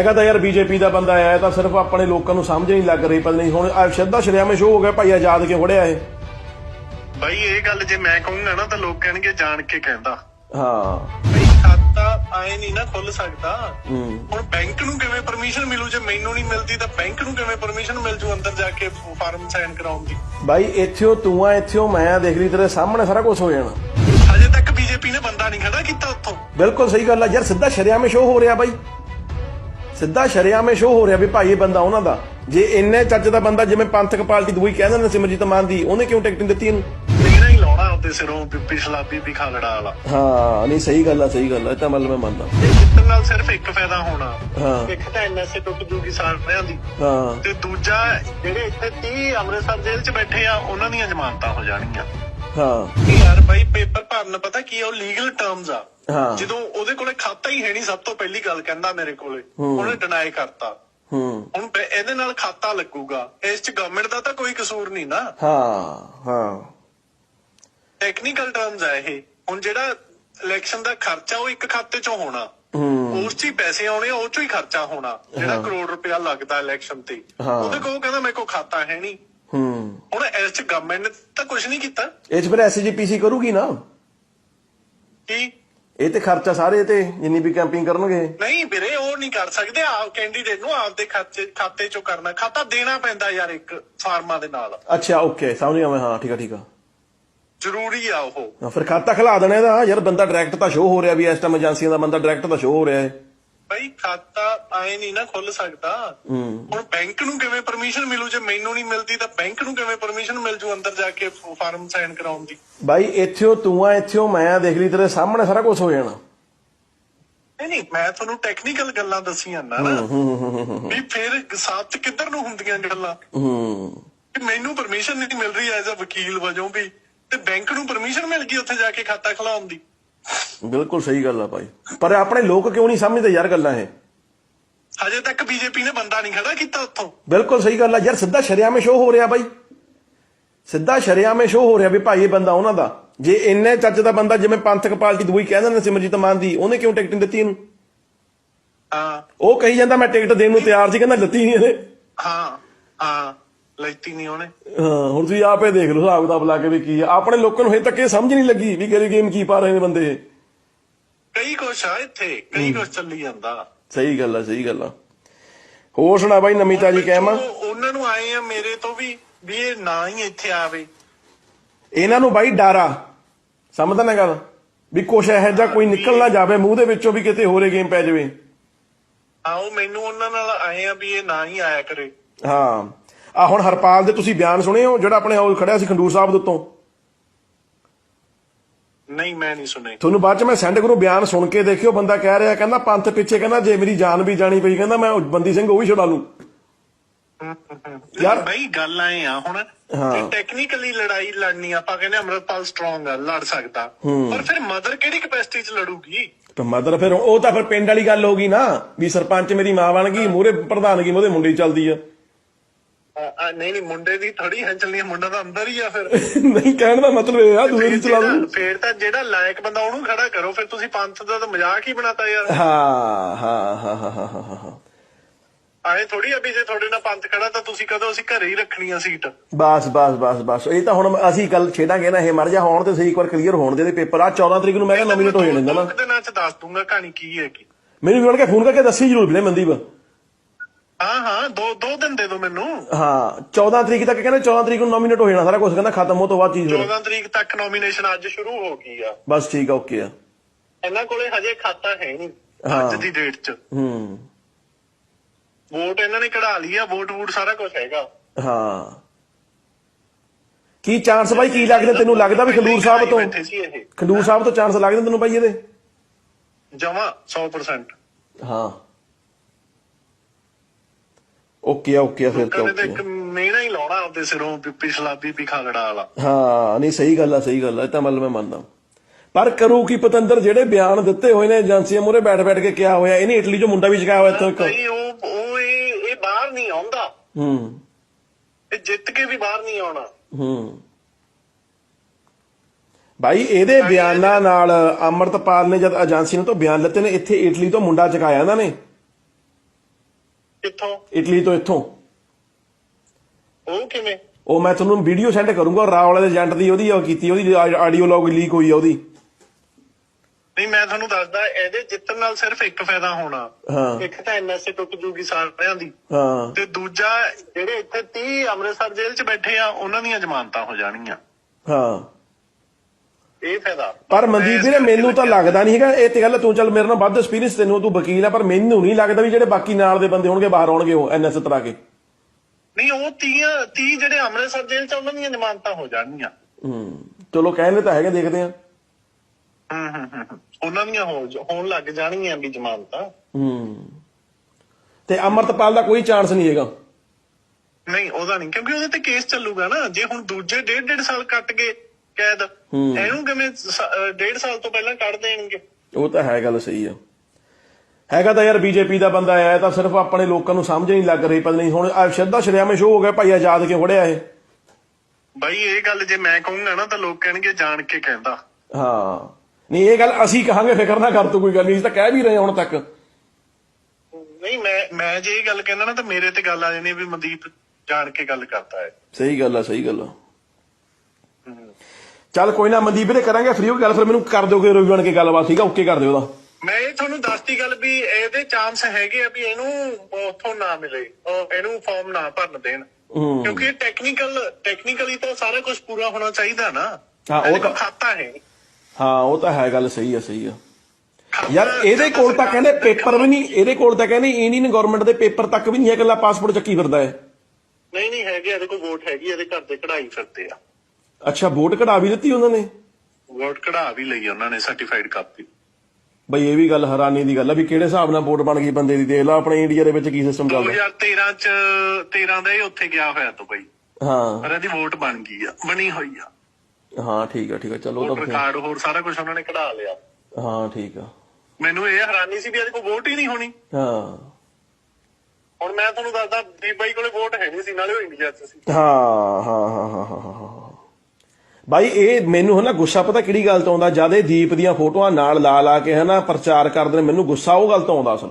ਮੈਂ ਕਹਿੰਦਾ ਯਾਰ ਬੀਜੇਪੀ ਦਾ ਬੰਦਾ ਆਇਆ ਤਾਂ ਸਿਰਫ ਆਪਣੇ ਲੋਕਾਂ ਨੂੰ ਸਮਝ ਨਹੀਂ ਲੱਗ ਰਹੀ ਪਤਾ ਨਹੀਂ ਹੁਣ ਸ਼ਰਧਾ ਸ਼ਰਿਆਮੇ ਸ਼ੋਅ ਹੋ ਗਿਆ ਭਾਈ ਆਜ਼ਾਦ ਕਿਉਂ ਫੜਿਆ ਇਹ? ਬਾਈ ਇਹ ਗੱਲ ਜੇ ਮੈਂ ਕਹੂੰਗਾ ਨਾ ਤਾਂ ਲੋਕ ਕਹਿਣਗੇ ਜਾਣ ਕੇ ਕਹਿੰਦਾ। ਹਾਂ। ਬਈ ਖਾਤਾ ਆਏ ਨਹੀਂ ਨਾ ਖੁੱਲ ਸਕਦਾ। ਹੂੰ। ਹੁਣ ਬੈਂਕ ਨੂੰ ਕਿਵੇਂ ਪਰਮਿਸ਼ਨ ਮਿਲੂ? ਜੇ ਮੈਨੂੰ ਨਹੀਂ ਮਿਲਦੀ ਤਾਂ ਬੈਂਕ ਨੂੰ ਕਿਵੇਂ ਪਰਮਿਸ਼ਨ ਮਿਲ ਜੂ ਅੰਦਰ ਜਾ ਕੇ ਫਾਰਮ ਸਾਈਨ ਕਰਾਉਣ ਦੀ? ਬਾਈ ਇੱਥੋਂ ਤੂੰ ਆ ਇੱਥੋਂ ਮੈਂ ਆ ਦੇਖ ਲਈ ਤੇਰੇ ਸਾਹਮਣੇ ਸਾਰਾ ਕੁਝ ਹੋ ਜਾਣਾ। ਹਜੇ ਤੱਕ ਬੀਜੇਪੀ ਨੇ ਬੰਦਾ ਨਹੀਂ ਖੜਾ ਕੀਤਾ ਉੱਥੋਂ। ਬਿਲਕੁਲ ਸਹੀ ਗੱਲ ਆ ਯਾਰ ਸਿੱਧਾ ਸ਼ਰਿਆਮੇ ਸ਼ੋਅ ਹੋ ਰਿਹਾ ਬਾਈ। ਸਿੱਧਾ ਸ਼ਰਿਆਮੇ ਸ਼ੋਅ ਹੋ ਰਿਹਾ ਵੀ ਭਾਈ ਇਹ ਬੰਦਾ ਉਹਨਾਂ ਦਾ। ਜੇ ਇੰਨੇ ਚੱਜ ਦਾ ਬੰਦਾ ਜਿਵੇਂ ਪੰਥਕ ਪਾਰਟੀ ਦੂਈ ਕਹਿੰਦੇ ਨੇ ਸਿਮਰਜੀਤ ਮਾਨ ਦੀ ਉਹਨੇ ਕਿਉਂ ਟਿਕਟ ਨਹੀਂ ਦਿੱਤੀ ਇਹਨੂੰ? ਮੇਰਾ ਹੀ ਲਾਉਣਾ ਉਹਦੇ ਸਿਰੋਂ ਪਿਛਲਾ ਬੀਬੀ ਖਾਲੜਾ ਵਾਲਾ। ਹਾਂ ਨਹੀਂ ਸਹੀ ਗੱਲ ਆ ਸਹੀ ਗੱਲ ਆ ਇਹ ਤਾਂ ਮਤਲਬ ਮੈਂ ਮੰਨਦਾ। ਇਹ ਜਿੱਤਣ ਨਾਲ ਸਿਰਫ ਇੱਕ ਫਾਇਦਾ ਹੋਣਾ। ਹਾਂ। ਇੱਕ ਤਾਂ ਐਨਐਸਏ ਟੁੱਟ ਜੂਗੀ ਸਾਰਿਆਂ ਦੀ। ਹਾਂ। ਤੇ ਦੂਜਾ ਜਿਹੜੇ ਇੱਥੇ 30 ਅੰਮ੍ਰਿਤਸਰ ਜੇਲ੍ਹ 'ਚ ਬੈਠੇ ਆ ਉਹਨਾਂ ਦੀਆਂ ਜ਼ਮਾਨਤਾਂ ਹੋ ਜਾਣਗੀਆਂ ਹਾਂ। ਯਾਰ ਬਾਈ ਪੇਪਰ ਭਰਨ ਪਤਾ ਕੀ ਉਹ ਲੀਗਲ ਟਰਮਸ ਆ। ਜਦੋਂ ਉਹਦੇ ਕੋਲੇ ਖਾਤਾ ਹੀ ਹੈ ਨਹੀਂ ਸਭ ਤੋਂ ਪਹਿਲੀ ਗੱਲ ਕਹਿੰਦਾ ਮੇਰੇ ਕੋਲੇ। ਉਹਨੇ ਡਿਨਾਈ ਕਰਤਾ। ਹੂੰ। ਹੁਣ ਇਹਦੇ ਨਾਲ ਖਾਤਾ ਲੱਗੂਗਾ। ਇਸ 'ਚ ਗਵਰਨਮੈਂਟ ਦਾ ਤਾਂ ਕੋਈ ਕਸੂਰ ਨਹੀਂ ਨਾ। ਹਾਂ ਹਾਂ। ਟੈਕਨੀਕਲ ਟਰਮਸ ਆ ਇਹ। ਹੁਣ ਜਿਹੜਾ ਇਲੈਕਸ਼ਨ ਦਾ ਖਰਚਾ ਉਹ ਇੱਕ ਖਾਤੇ 'ਚੋਂ ਹੋਣਾ। ਹੂੰ। ਉਸ 'ਚ ਹੀ ਪੈਸੇ ਆਉਣੇ ਉਹ 'ਚੋਂ ਹੀ ਖਰਚਾ ਹੋਣਾ। ਜਿਹੜਾ ਕਰੋੜ ਰੁਪਇਆ ਲੱਗਦਾ ਇਲੈਕਸ਼ਨ ਤੇ। ਉਹਦੇ ਕੋਲ ਉਹ ਕਹਿੰਦਾ ਮੇਰੇ ਕੋਲ ਖਾਤਾ ਹੈ ਨਹੀਂ। ਹੂੰ। ਹੁਣ ਇਸ 'ਚ ਗਵਰਨਮੈਂਟ ਨੇ ਤਾਂ ਕੁਝ ਨਹੀਂ ਕੀਤਾ। ਇਹ 'ਚ ਫਿਰ ਐਸਜੀਪੀਸੀ ਕਰੂਗੀ ਨਾ? ਕੀ? ਇਹ ਤੇ ਖਰਚਾ ਸਾਰੇ ਤੇ ਜਿੰਨੀ ਵੀ ਕੈਂਪਿੰਗ ਕਰਨਗੇ। ਨਹੀਂ ਵੀਰੇ ਉਹ ਨਹੀਂ ਕਰ ਸਕਦੇ। ਆਪ ਕੈਂਡੀਡੇਟ ਨੂੰ ਆਪਦੇ ਖਾਤੇ ਖਾਤੇ ਚੋਂ ਕਰਨਾ। ਖਾਤਾ ਦੇਣਾ ਪੈਂਦਾ ਯਾਰ ਇੱਕ ਫਾਰਮਾਂ ਦੇ ਨਾਲ। ਅੱਛਾ ਓਕੇ ਸਮਝ ਗਿਆ ਮੈਂ। ਹਾਂ ਠੀਕ ਆ ਠੀਕ ਆ। ਜ਼ਰੂਰੀ ਆ ਉਹ। ਫਿਰ ਖਾਤਾ ਖਿਲਾ ਦੇਣਾ ਇਹਦਾ। ਯਾਰ ਬੰਦਾ ਡਾਇਰੈਕਟ ਤਾਂ ਸ਼ੋਅ ਹੋ ਰਿਹਾ ਵੀ ਇਸ ਟਾਈਮ ਏਜੰਸੀਆਂ ਦਾ ਬੰਦਾ ਡਾਇਰੈਕਟ ਤਾਂ ਸ਼ੋਅ ਹੋ ਰਿਹਾ ਹੈ। ਬਈ ਖਾਤਾ ਆਏ ਨਹੀਂ ਨਾ ਖੁੱਲ ਸਕਦਾ। ਹੁਣ ਬੈਂਕ ਨੂੰ ਕਿਵੇਂ ਪਰਮਿਸ਼ਨ ਮਿਲੂ? ਜੇ ਮੈਨੂੰ ਨਹੀਂ ਮਿਲਦੀ ਤਾਂ ਬੈਂਕ ਨੂੰ ਕਿਵੇਂ ਪਰਮਿਸ਼ਨ ਮਿਲ ਜੂ ਅੰਦਰ ਜਾ ਕੇ ਫਾਰਮ ਸਾਈਨ ਕਰਾਉਣ ਦੀ? ਬਾਈ ਇੱਥੋਂ ਤੂੰ ਆ ਇੱਥੋਂ ਮੈਂ ਆ ਦੇਖ ਲਈ ਤੇਰੇ ਸਾਹਮਣੇ ਸਾਰਾ ਕੁਝ ਹੋ ਜਾਣਾ। ਨਹੀਂ ਨਹੀਂ ਮੈਂ ਤੁਹਾਨੂੰ ਟੈਕਨੀਕਲ ਗੱਲਾਂ ਦੱਸੀਆਂ ਨਾ। ਵੀ ਫਿਰ ਸਾਥ ਕਿੱਧਰ ਨੂੰ ਹੁੰਦੀਆਂ ਗੱਲਾਂ? ਮੈਨੂੰ ਪਰਮਿਸ਼ਨ ਨਹੀਂ ਮਿਲ ਰਹੀ ਐਜ਼ ਅ ਵਕੀਲ ਵਜੋਂ ਵੀ। ਤੇ ਬੈਂਕ ਨੂੰ ਪਰਮਿਸ਼ਨ ਮਿਲ ਗਈ ਉੱਥੇ ਜਾ ਕੇ ਖਾਤਾ ਖੁਲਾਉਣ ਦੀ? ਬਿਲਕੁਲ ਸਹੀ ਗੱਲ ਆ ਭਾਈ। ਪਰ ਆਪਣੇ ਲੋਕ ਕਿਉਂ ਨਹੀਂ ਸਮਝਦੇ ਯਾਰ ਗੱਲਾਂ ਇਹ? ਹਜੇ ਤੱਕ ਬੀਜੇਪੀ ਨੇ ਬੰਦਾ ਨਹੀਂ ਖੜਾ ਕੀਤਾ ਉੱਥੋਂ। ਬਿਲਕੁਲ ਸਹੀ ਗੱਲ ਆ। ਯਾਰ ਸਿੱਧਾ ਸ਼ਰਿਆਮੇ ਸ਼ੋਅ ਹੋ ਰਿਹਾ ਬਾਈ। ਸਿੱਧਾ ਸ਼ਰਿਆਮੇ ਸ਼ੋਅ ਹੋ ਰਿਹਾ ਵੀ ਭਾਈ ਇਹ ਬੰਦਾ ਉਹਨਾਂ ਦਾ। ਜੇ ਇੰਨੇ ਚੱਜ ਦਾ ਬੰਦਾ ਜਿਵੇਂ ਪੰਥਕ ਪਾਰਟੀ ਦੂਈ ਕਹਿੰਦੇ ਨੇ ਸਿਮਰਜੀਤ ਮਾਨ ਦੀ ਉਹਨੇ ਕਿਉਂ ਟਿਕਟ ਨਹੀਂ ਦਿੱਤੀ ਇਹਨੂੰ? ਹਾਂ। ਉਹ ਕਹੀ ਜਾਂਦਾ ਮੈਂ ਟਿਕਟ ਦੇਣ ਨੂੰ ਤਿਆਰ ਸੀ ਕਹਿੰਦਾ ਲੱਤੀ ਨਹੀਂ ਇਹਨੇ। ਹਾਂ ਹਾਂ ਲੈਤੀ ਨਹੀਂ ਉਹਨੇ। ਹਾਂ ਹੁਣ ਤੁਸੀਂ ਆਪੇ ਦੇਖ ਲਓ ਹਿਸਾਬ ਕਿਤਾਬ ਲਾ ਕੇ ਵੀ ਕੀ ਆ। ਆਪਣੇ ਲੋਕਾਂ ਨੂੰ ਹਜੇ ਤੱਕ ਇਹ ਸਮਝ ਨਹੀਂ ਲੱਗੀ ਵੀ ਗੇਮ ਕੀ ਪਾ ਰਹੇ ਨੇ ਬੰਦੇ। ਇਹ ਕਈ ਕੁਛ ਆ ਇੱਥੇ ਕਈ ਕੁਛ ਚੱਲੀ ਜਾਂਦਾ। ਸਹੀ ਗੱਲ ਆ ਸਹੀ ਗੱਲ ਆ। ਹੋਰ ਸੁਣਾ ਬਾਈ ਨਵੀਂ ਤਾਜੀ ਕਹਿਮਾ ਉਹ- ਉਹਨਾਂ ਨੂੰ ਆਏ ਆ ਮੇਰੇ ਤੋਂ ਵੀ ਵੀ ਇਹ ਨਾ ਹੀ ਇੱਥੇ ਆਵੇ। ਇਹਨਾਂ ਨੂੰ ਬਾਈ ਡਾਰਾ। ਸਮਝਦਾ ਨਾ ਗੱਲ? ਵੀ ਕੁਛ ਇਹੋ ਜਿਹਾ ਕੋਈ ਨਿਕਲ ਨਾ ਜਾਵੇ ਮੂੰਹ ਦੇ ਵਿੱਚੋਂ ਵੀ ਕਿਤੇ ਹੋਰੇ ਗੇਮ ਪੈ ਜਾਵੇ। ਆਓ ਮੈਨੂੰ ਉਹਨਾਂ ਨਾਲ ਆਏ ਆ ਵੀ ਇਹ ਨਾ ਹੀ ਆਇਆ ਕਰੇ। ਹਾਂ। ਆ ਹੁਣ ਹਰਪਾਲ ਦੇ ਤੁਸੀਂ ਬਿਆਨ ਸੁਣੇ ਹੋ ਜਿਹੜਾ ਆਪਣੇ ਹਾਲ ਖੜਿਆ ਸੀ ਖੰਡੂਰ ਸਾਹਿਬ ਦੇ ਉੱਤੋਂ? ਨਹੀਂ ਮੈਂ ਨਹੀਂ ਸੁਣੇ ਤੁਹਾਨੂੰ ਬਾਅਦ ਚ ਮੈਂ ਸੈਂਡ ਕਰੂੰ ਬਿਆਨ ਸੁਣ ਕੇ ਦੇਖਿਓ ਬੰਦਾ ਕਹਿ ਰਿਹਾ ਕਹਿੰਦਾ ਪੰਥ ਪਿੱਛੇ ਕਹਿੰਦਾ ਜੇ ਮੇਰੀ ਜਾਨ ਵੀ ਜਾਣੀ ਪਈ ਕਹਿੰਦਾ ਮੈਂ ਬੰਦੀ ਸਿੰਘ ਉਹ ਵੀ ਛੁਡਾ ਲੂੰ। ਯਾਰ- ਬਈ ਗੱਲ ਆਏ ਆ ਹੁਣ ਟੈਕਨੀਕਲੀ ਲੜਾਈ ਲੜਨੀ ਆਪਾਂ ਕਹਿੰਦੇ ਅਮਰਪਾਲ ਸਟਰੋਂਗ ਆ ਲੜ ਸਕਦਾ। ਪਰ ਫਿਰ ਮਦਰ ਕਿਹੜੀ ਕਪੈਸਿਟੀ ਚ ਲੜੂਗੀ? ਤੇ ਮਦਰ ਫਿਰ ਉਹ ਤਾਂ ਫਿਰ ਪਿੰਡ ਵਾਲੀ ਗੱਲ ਹੋ ਗਈ ਨਾ ਵੀ ਸਰਪੰਚ ਮੇਰੀ ਮਾਂ ਬਣ ਗਈ ਮੂਰੇ ਪ੍ਰਧਾਨਗੀ ਉਹਦੇ ਮੁੰਡੇ ਚੱਲਦੀ ਆ, ਨਹੀਂ ਨਹੀਂ ਮੁੰਡੇ ਦੀ ਥੋੜੀ ਹੈ ਚੱਲਣੀ ਮੁੰਡਾ ਤਾਂ ਅੰਦਰ ਹੀ ਆ ਫਿਰ। ਨਹੀਂ ਕਹਿਣ ਦਾ ਮਤਲਬ ਇਹ ਆ ਦੂਏ ਦੀ ਚਲਾ ਫਿਰ ਤਾਂ ਜਿਹੜਾ ਲਾਇਕ ਬੰਦਾ ਉਹਨੂੰ ਖੜਾ ਕਰੋ ਫਿਰ ਤੁਸੀਂ ਪੰਥ ਦਾ ਤਾਂ ਮਜ਼ਾਕ ਹੀ ਬਣਾਤਾ ਯਾਰ। ਹਾਂ ਹਾਂ ਹਾਂ ਹਾਂ ਹਾਂ ਆਏ ਥੋੜੀ ਵੀ ਜੇ ਤੁਹਾਡੇ ਨਾਲ ਪੰਥ ਖੜਾ ਤਾਂ ਤੁਸੀਂ ਕਦੋਂ ਅਸੀਂ ਘਰੇ ਹੀ ਰੱਖਣੀ ਆ ਸੀਟ? ਬਸ ਬਸ ਬਸ ਬਸ। ਇਹ ਤਾਂ ਹੁਣ ਅਸੀਂ ਗੱਲ ਛੇੜਾਂਗੇ ਨਾ ਇਹ ਮਰ ਜਾ ਹੋਣ ਤੇ ਸਹੀ ਇੱਕ ਵਾਰ ਕਲੀਅਰ ਹੋਣ ਦੇ ਇਹਦੇ ਪੇਪਰ ਆ 14 ਤਰੀਕ ਨੂੰ ਮੈਂ ਕਿਹਾ ਨੋਮੀਨੇਟ ਹੋ ਜਾਣੇ ਨੇ ਨਾ। ਦੋ ਕੁ ਦਿਨਾਂ ਚ ਦੱਸ ਦੂੰਗਾ ਕਹਾਣੀ ਕੀ ਹੈ ਕੀ ਮੈਨੂੰ ਵੀ ਕੇ ਫੋਨ ਕਰਕੇ ਦੱਸੀ ਜ਼ਰੂਰ ਵੀਰੇ ਮਨਦੀਪ। ਹਾਂ ਹਾਂ ਦੋ ਦੋ ਦਿਨ ਦੇ ਦਿਓ ਮੈਨੂੰ। ਹਾਂ 14 ਤਰੀਕ ਤੱਕ ਕਹਿੰਦੇ 14 ਤਰੀਕ ਨੂੰ ਨੋਮੀਨੇਟ ਹੋ ਜਾਣਾ ਸਾਰਾ ਕੁਝ ਕਹਿੰਦਾ ਖਤਮ ਹੋ ਤੋਂ ਬਾਅਦ ਚੀਜ਼ ਫਿਰ 14 ਤਰੀਕ ਤੱਕ ਨੋਮੀਨੇਸ਼ਨ ਅੱਜ ਸ਼ੁਰੂ ਹੋ ਗਈ ਆ। ਬਸ ਠੀਕ ਆ ਓਕੇ ਆ। ਇਹਨਾਂ ਕੋਲੇ ਹਜੇ ਖਾਤਾ ਹੈ ਨਹੀਂ। ਅੱਜ ਦੀ ਡੇਟ 'ਚ। ਹੂੰ। ਵੋਟ ਇਹਨਾਂ ਨੇ ਕਢਾ ਲਈ ਆ ਵੋਟ ਵੂਟ ਸਾਰਾ ਕੁਝ ਹੈਗਾ। ਹਾਂ। ਕੀ ਚਾਂਸ ਬਾਈ ਕੀ ਲੱਗਦਾ? ਤੈਨੂੰ ਲੱਗਦਾ ਵੀ ਖੰਡੂਰ ਸਾਹਿਬ ਤੋਂ ਖੰਡੂਰ ਸਾਹਿਬ ਤੋਂ ਚਾਂਸ ਲੱਗਦੇ ਤੈਨੂੰ ਬਾਈ ਇਹਦੇ? ਜਮਾ 100% ਹਾਂ। ਓਕੇ ਆ ਓਕੇ ਆ ਫਿਰ ਤਾਂ ਓਕੇ ਇੱਕ ਮੇਣਾ ਹੀ ਲਾਉਣਾ ਆਪਦੇ ਸਿਰੋਂ ਵੀ ਪਿਛਲਾ ਬੀਬੀ ਖਾਲੜਾ ਵਾਲਾ। ਹਾਂ ਨਹੀਂ ਸਹੀ ਗੱਲ ਆ ਸਹੀ ਗੱਲ ਆ ਇਹ ਤਾਂ ਮਤਲਬ ਮੈਂ ਮੰਨਦਾ। ਪਰ ਕਰੂ ਕੀ ਪਤੰਦਰ ਜਿਹੜੇ ਬਿਆਨ ਦਿੱਤੇ ਹੋਏ ਨੇ ਏਜੰਸੀਆਂ ਮੂਰੇ ਬੈਠ ਬੈਠ ਕੇ ਕਿਹਾ ਹੋਇਆ ਇਹਨੇ ਇਟਲੀ ਚੋਂ ਮੁੰਡਾ ਵੀ ਚਕਾਇਆ ਹੋਇਆ ਇੱਥੋਂ ਇੱਕ। ਨਹੀਂ ਉਹ ਉਹ ਇਹ ਇਹ ਬਾਹਰ ਨਹੀਂ ਆਉਂਦਾ। ਹੂੰ। ਇਹ ਜਿੱਤ ਕੇ ਵੀ ਬਾਹਰ ਨਹੀਂ ਆਉਣਾ। ਹੂੰ। ਭਾਈ ਇਹਦੇ ਬਿਆਨਾਂ ਨਾਲ ਅਮਰਤਪਾਲ ਨੇ ਜਦ ਏਜੰਸੀ ਨੂੰ ਤੋਂ ਬਿਆਨ ਲੱਤੇ ਨੇ ਇੱਥੇ ਇਟਲੀ ਤੋਂ ਮੁੰਡਾ ਚਕਾਇਆ ਇਹਨਾਂ ਨੇ। ਕਿੱਥੋਂ? ਇਟਲੀ ਤੋਂ ਇੱਥੋਂ। ਉਹ ਕਿਵੇਂ? ਉਹ ਮੈਂ ਤੁਹਾਨੂੰ ਵੀਡੀਓ ਸੈਂਡ ਕਰੂੰਗਾ ਰਾਹ ਵਾਲੇ ਦੇ ਏਜੰਟ ਦੀ ਉਹਦੀ ਉਹ ਕੀਤੀ ਉਹਦੀ ਆਡੀਓ ਲੌਗ ਲੀਕ ਹੋਈ ਆ ਉਹਦੀ। ਨਹੀਂ ਮੈਂ ਤੁਹਾਨੂੰ ਦੱਸਦਾ ਇਹਦੇ ਜਿੱਤਣ ਨਾਲ ਸਿਰਫ ਇੱਕ ਫਾਇਦਾ ਹੋਣਾ। ਹਾਂ। ਇੱਕ ਤਾਂ ਐਨਐਸਏ ਟੁੱਟ ਜੂਗੀ ਸਾਰਿਆਂ ਦੀ। ਹਾਂ। ਤੇ ਦੂਜਾ ਜਿਹੜੇ ਇੱਥੇ 30 ਅੰਮ੍ਰਿਤਸਰ ਜੇਲ੍ਹ 'ਚ ਬੈਠੇ ਆ ਉਹਨਾਂ ਦੀਆਂ ਜ਼ਮਾਨਤਾਂ ਹੋ ਜਾਣਗੀਆਂ ਹਾਂ। ਇਹ ਫਾਇਦਾ। ਪਰ ਮਨਦੀਪ ਵੀਰੇ ਮੈਨੂੰ ਤਾਂ ਲੱਗਦਾ ਨਹੀਂ ਹੈਗਾ ਇਹ ਤੇ ਗੱਲ ਤੂੰ ਚੱਲ ਮੇਰੇ ਨਾਲ ਵੱਧ ਐਕਸਪੀਰੀਅੰਸ ਤੈਨੂੰ ਤੂੰ ਵਕੀਲ ਆ ਪਰ ਮੈਨੂੰ ਨਹੀਂ ਲੱਗਦਾ ਵੀ ਜਿਹੜੇ ਬਾਕੀ ਨਾਲ ਦੇ ਬੰਦੇ ਹੋਣਗੇ ਬਾਹਰ ਆਉਣਗੇ ਉਹ ਐਨਐਸ ਤਰਾ ਕੇ। ਨਹੀਂ ਉਹ 30 30 ਜਿਹੜੇ ਅੰਮ੍ਰਿਤਸਰ ਜੇਲ੍ਹ 'ਚ ਉਹਨਾਂ ਦੀਆਂ ਜ਼ਮਾਨਤਾਂ ਹੋ ਜਾਣਗੀਆਂ। ਹੂੰ ਚਲੋ ਕਹਿੰਦੇ ਤਾਂ ਹੈਗੇ ਦੇਖਦੇ ਆ ਹੂੰ ਹੂੰ। ਉਹਨਾਂ ਦੀਆਂ ਹੋਣ ਲੱਗ ਜਾਣਗੀਆਂ ਵੀ ਜ਼ਮਾਨਤਾਂ। ਹੂੰ। ਤੇ ਅਮਰਤਪਾਲ ਦਾ ਕੋਈ ਚਾਂਸ ਨਹੀਂ ਹੈਗਾ। ਨਹੀਂ ਉਹਦਾ ਨਹੀਂ ਕਿਉਂਕਿ ਉਹਦੇ ਤੇ ਕੇਸ ਚੱਲੂਗਾ ਨਾ। ਜੇ ਹੁਣ ਦੂਜੇ ਡੇਢ ਡੇਢ ਸਾਲ ਕੱਟ ਗਏ ਕੈਦ। ਇਹਨੂੰ ਕਿਵੇਂ ਸ- ਅਹ ਡੇਢ ਸਾਲ ਤੋਂ ਪਹਿਲਾਂ ਕੱਢ ਦੇਣਗੇ? ਉਹ ਤਾਂ ਹੈ ਗੱਲ ਸਹੀ ਆ। ਹੈਗਾ ਤਾਂ ਯਾਰ ਬੀਜੇਪੀ ਦਾ ਬੰਦਾ ਆਇਆ ਤਾਂ ਸਿਰਫ ਆਪਣੇ ਲੋਕਾਂ ਨੂੰ ਸਮਝ ਨਹੀਂ ਲੱਗ ਰਹੀ ਪਤਾ ਨਹੀਂ ਹੁਣ ਸ਼ਰਧਾ ਸ਼ਰਿਆਮੇ ਸ਼ੋਅ ਹੋ ਗਿਆ ਭਾਈ ਆਜ਼ਾਦ ਕਿਉਂ ਫੜਿਆ ਇਹ? ਬਾਈ ਇਹ ਗੱਲ ਜੇ ਮੈਂ ਕਹੂੰਗਾ ਨਾ ਤਾਂ ਲੋਕ ਕਹਿਣਗੇ ਜਾਣ ਕੇ ਕਹਿੰਦਾ। ਹਾਂ। ਨਹੀਂ ਇਹ ਗੱਲ ਅਸੀਂ ਕਹਾਂਗੇ ਫਿਕਰ ਨਾ ਕਰ ਤੂੰ ਕੋਈ ਗੱਲ ਨਹੀਂ ਅਸੀਂ ਤਾਂ ਕਹਿ ਵੀ ਰਹੇ ਹੁਣ ਤੱਕ। ਨਹੀਂ ਮੈਂ ਮੈਂ ਜੇ ਇਹ ਗੱਲ ਕਹਿੰਦਾ ਨਾ ਤਾਂ ਮੇਰੇ ਤੇ ਗੱਲ ਆ ਜਾਣੀ ਵੀ ਮਨਦੀਪ ਜਾਣ ਕੇ ਗੱਲ ਕਰਦਾ ਹੈ। ਸਹੀ ਗੱਲ ਆ ਸਹੀ ਗੱਲ ਆ। ਚੱਲ ਕੋਈ ਨਾ ਮਨਦੀਪ ਵੀਰੇ ਕਰਾਂਗੇ ਫ੍ਰੀ ਹੋ ਕੇ ਗੱਲ ਫਿਰ ਮੈਨੂੰ ਕਰ ਦਿਓਗੇ ਰਵੀ ਬਣ ਕੇ ਗੱਲਬਾਤ ਠੀਕ ਆ? ਓਕੇ ਕਰ ਦਿਓ ਉਹਦਾ। ਮੈਂ ਇਹ ਤੁਹਾਨੂੰ ਦੱਸਤੀ ਗੱਲ ਵੀ ਇਹਦੇ ਚਾਂਸ ਹੈਗੇ ਆ ਵੀ ਇਹਨੂੰ ਉੱਥੋਂ ਨਾ ਮਿਲੇ ਉਹ ਇਹਨੂੰ ਫਾਰਮ ਨਾ ਭਰਨ ਦੇਣ। ਹੂੰ। ਕਿਉਂਕਿ ਟੈਕਨੀਕਲ ਟੈਕਨੀਕਲੀ ਤਾਂ ਸਾਰਾ ਕੁਝ ਪੂਰਾ ਹੋਣਾ ਚਾਹੀਦਾ ਨਾ। ਹਾਂ, ਉਹ ਤਾਂ- ਖਾਤਾ ਹੈ ਹਾਂ ਉਹ ਤਾਂ ਹੈ ਗੱਲ ਸਹੀ ਆ ਸਹੀ ਆ। ਯਾਰ ਇਹਦੇ ਕੋਲ ਤਾਂ ਕਹਿੰਦੇ ਪੇਪਰ ਵੀ ਨਹੀਂ ਇਹਦੇ ਕੋਲ ਤਾਂ ਕਹਿੰਦੇ ਇੰਡੀਅਨ ਗਵਰਨਮੈਂਟ ਦੇ ਪੇਪਰ ਤੱਕ ਵੀ ਨਹੀਂ ਹੈ ਇਕੱਲਾ ਪਾਸਪੋਰਟ ਚੱਕੀ ਫਿਰਦਾ ਹੈ। ਨਹੀਂ ਨਹੀਂ ਹੈਗੇ ਇਹਦੇ ਕੋਲ ਵੋਟ ਹੈਗੀ ਇਹਦੇ ਘਰ ਦੇ ਕਢਾਈ ਫਿਰਦੇ ਆ। ਅੱਛਾ ਵੋਟ ਕਢਾ ਵੀ ਦਿੱਤੀ ਉਹਨਾਂ ਨੇ? ਵੋਟ ਕਢਾ ਵੀ ਲਈ ਉਹਨਾਂ ਨੇ ਸਰਟੀਫਾਈਡ ਕਾਪੀ। ਬਈ ਇਹ ਵੀ ਗੱਲ ਹੈਰਾਨੀ ਦੀ ਗੱਲ ਆ ਵੀ ਕਿਹੜੇ ਹਿਸਾਬ ਨਾਲ ਵੋਟ ਬਣ ਗਈ ਬੰਦੇ ਦੀ? ਦੇਖ ਲਾ ਆਪਣੇ ਇੰਡੀਆ ਦੇ ਵਿੱਚ ਕੀ ਸਿਸਟਮ ਚੱਲਦਾ 2013 ਚ 13 ਦਾ ਇਹ ਉੱਥੇ ਗਿਆ ਹੋਇਆ ਤੋਂ ਬਈ। ਹਾਂ। ਪਰ ਇਹਦੀ ਵੋਟ ਬਣ ਗਈ ਆ ਬਣੀ ਹੋਈ ਆ। ਹਾਂ ਠੀਕ ਆ ਠੀਕ ਆ ਚਲੋ ਤਾਂ ਰਿਕਾਰਡ ਹੋਰ ਸਾਰਾ ਕੁਝ ਉਹਨਾਂ ਨੇ ਕਢਾ ਲਿਆ। ਹਾਂ ਠੀਕ ਆ। ਮੈਨੂੰ ਇਹ ਹੈਰਾਨੀ ਸੀ ਵੀ ਇਹਦੇ ਕੋਲ ਵੋਟ ਹੀ ਨਹੀਂ ਹੋਣੀ। ਹਾਂ। ਹੁਣ ਮੈਂ ਤੁਹਾਨੂੰ ਦੱਸਦਾ ਦੀਪ ਬਾਈ ਕੋਲੇ ਵੋਟ ਹੈ ਨਹੀਂ ਸੀ ਨਾਲੇ ਉਹ ਇੰਡੀਆ 'ਚ ਸੀ। ਹਾਂ ਹਾਂ ਹਾਂ ਹਾਂ, ਹਾਂ। ਬਾਈ ਇਹ ਮੈਨੂੰ ਹਨਾ ਗੁੱਸਾ ਪਤਾ ਕਿਹੜੀ ਗੱਲ ਤੋਂ ਆਉਂਦਾ? ਜਦ ਇਹ ਦੀਪ ਦੀਆਂ ਫੋਟੋਆਂ ਨਾਲ ਲਾ ਲਾ ਕੇ ਹਨਾ ਪ੍ਰਚਾਰ ਕਰਦੇ ਨੇ ਮੈਨੂੰ ਗੁੱਸਾ ਉਹ ਗੱਲ ਤੋਂ ਆਉਂਦਾ ਅਸਲ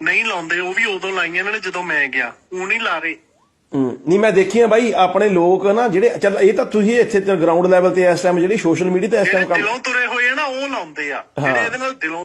ਨਹੀਂ ਲਾਉਂਦੇ ਉਹ ਵੀ ਉਦੋਂ ਲਾਈਆਂ ਇਹਨਾਂ ਨੇ ਜਦੋਂ ਮੈਂ ਗਿਆ। ਉਹ ਨਹੀਂ ਲਾ ਰਹੇ। ਨਹੀਂ ਮੈਂ ਦੇਖੀਆਂ ਬਾਈ ਆਪਣੇ ਲੋਕ ਨਾ ਜਿਹੜੇ ਚੱਲ ਇਹ ਤਾਂ ਤੁਸੀਂ ਇੱਥੇ ਤੇ ਗਰਾਊਂਡ ਲੈਵਲ ਤੇ ਇਸ ਟਾਈਮ ਜਿਹੜੀ ਸੋਸ਼ਲ ਮੀਡੀਆ ਤੇ ਇਸ ਟਾਈਮ ਕੰਮ ਦਿਲੋਂ ਤੁਰੇ ਹੋਏ ਆ ਨਾ ਉਹ ਲਾਉਂਦੇ ਆ। ਜਿਹੜੇ ਇਹਦੇ ਨਾਲ ਦਿਲੋਂ